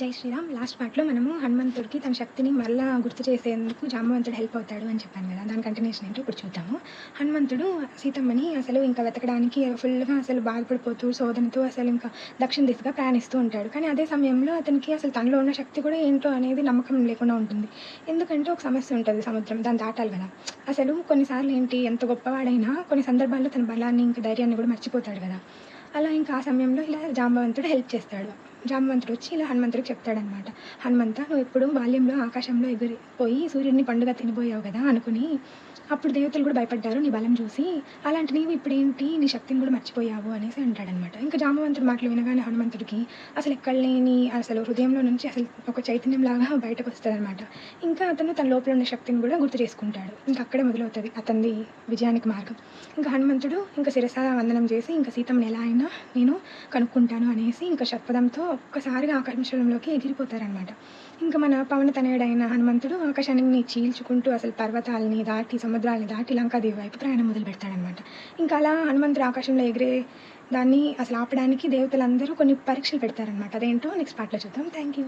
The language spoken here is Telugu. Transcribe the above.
జై శ్రీరామ్. లాస్ట్ పార్ట్లో మనము హనుమంతుడికి తన శక్తిని మళ్ళా గుర్తు చేసేందుకు జాంబవంతుడు హెల్ప్ అవుతాడు అని చెప్పాను కదా. దాని కంటిన్యూషన్ ఏంటో ఇప్పుడు చూద్దాము. హనుమంతుడు సీతమ్మని అసలు ఇంకా వెతకడానికి ఫుల్గా అసలు బాధపడిపోతూ శోధనతో అసలు ఇంకా దక్షిణ దిశగా ప్రయాణిస్తూ ఉంటాడు. కానీ అదే సమయంలో అతనికి అసలు తనలో ఉన్న శక్తి కూడా ఏంటో అనేది నమ్మకం లేకుండా ఉంటుంది. ఎందుకంటే ఒక సమస్య ఉంటుంది సముద్రం దాన్ని దాటాలి కదా. అసలు కొన్నిసార్లు ఏంటి ఎంత గొప్పవాడైనా కొన్ని సందర్భాల్లో తన బలాన్ని ఇంకా ధైర్యాన్ని కూడా మర్చిపోతాడు కదా. అలా ఇంకా ఆ సమయంలో ఇలా జాంబవంతుడు హెల్ప్ చేస్తాడు. జామవంతుడు వచ్చి ఇలా హనుమంతుడికి చెప్తాడనమాట హనుమంత నువ్వు ఎప్పుడు బాల్యంలో ఆకాశంలో ఎగిరిపోయి సూర్యుడిని పండుగ తినిపోయావు కదా అనుకుని అప్పుడు దేవతలు కూడా భయపడ్డారు నీ బలం చూసి అలాంటి నీవు ఇప్పుడు ఏంటి నీ శక్తిని కూడా మర్చిపోయావు అనేసి అంటాడనమాట ఇంకా జామవంతుడు మాటలు వినగానే హనుమంతుడికి అసలు ఎక్కడ లేని అసలు హృదయంలో నుంచి అసలు ఒక చైతన్యం లాగా బయటకు వస్తుందన్నమాట ఇంకా అతను తన లోపల ఉన్న శక్తిని కూడా గుర్తు చేసుకుంటాడు. ఇంకా అక్కడే మొదలవుతుంది అతనిది విజయానికి మార్గం. ఇంకా హనుమంతుడు ఇంకా శిరస వందనం చేసి ఇంకా సీతమ్మని ఎలా అయినా నేను కనుక్కుంటాను అనేసి ఇంకా షట్పదంతో ఒక్కసారిగా ఆకాశంలోకి ఎగిరిపోతారనమాట ఇంకా మన పవన తనయుడైన హనుమంతుడు ఆకాశాన్ని చీల్చుకుంటూ అసలు పర్వతాలని దాటి సముద్రాలని దాటి లంకాదేవి వైపు ప్రయాణం మొదలు పెడతాడనమాట ఇంకా అలా హనుమంతుడు ఆకాశంలో ఎగిరే దాన్ని అసలు ఆపడానికి దేవతలందరూ కొన్ని పరీక్షలు పెడతారనమాట అదేంటో నెక్స్ట్ పార్ట్లో చూద్దాం. Thank you